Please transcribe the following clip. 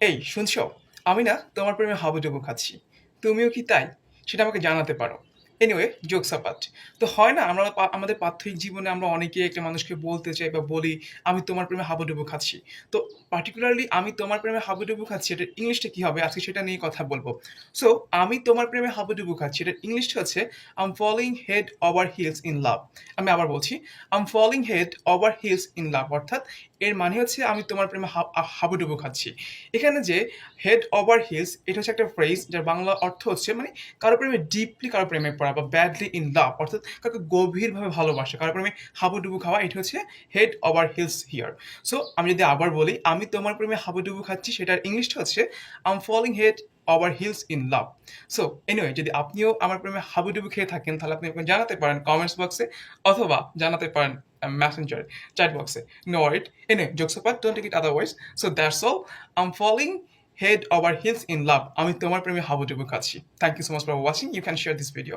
এই, শুনছ? আমি না তোমার প্রেমে হাবুডুবু খাচ্ছি। তুমিও কি তাই? সেটা আমাকে জানাতে পারো। এনিওয়ে জোকস আপাট তো হয় না, আমরা আমাদের প্রাথমিক জীবনে আমরা অনেকে একটা মানুষকে বলতে চাই বা বলি, আমি তোমার প্রেমে হাবুডুবু খাচ্ছি। তো পার্টিকুলারলি আমি তোমার প্রেমে হাবুডুবু খাচ্ছি, এটার ইংলিশটা কী হবে? আজকে সেটা নিয়ে কথা বলব। সো আমি তোমার প্রেমে হাবুডুবু খাচ্ছি, এটার ইংলিশটা হচ্ছে I'm following head over hills in love আমি আবার বলছি I'm following head over hills in love অর্থাৎ, এর মানে হচ্ছে, আমি তোমার প্রেমে হাবুডুবু খাচ্ছি। এখানে যে হেড ওভার হিলস এটা হচ্ছে একটা ফ্রেজ যার বাংলা অর্থ হচ্ছে মানে কারও প্রেমে ডিপলি কারও প্রেমে পড়া বা ব্যাডলি ইন লাভ অর্থাৎ কাউকে গভীরভাবে ভালোবাসা। কারও প্রেমে হাবুডুবু খাওয়া, এটা হচ্ছে head over hills here so আমি যদি আবার বলি, আমি তোমার প্রেমে হাবুডুবু খাচ্ছি, সেটার ইংলিশটা হচ্ছে I'm falling head over heels in love so anyway যদি আপনিও আমার প্রেমে হাবুডুবু খেয়ে থাকেন, তাহলে আপনি জানাতে পারেন কমেন্টস বক্সে অথবা জানাতে পারেন মেসেঞ্জার চ্যাট বক্সে no it any jokes upper don't take it otherwise so that's all I'm falling head over heels in love আমি তোমার প্রেমে হাবুডুবু খাচ্ছি। Thank you so much for watching you can share this video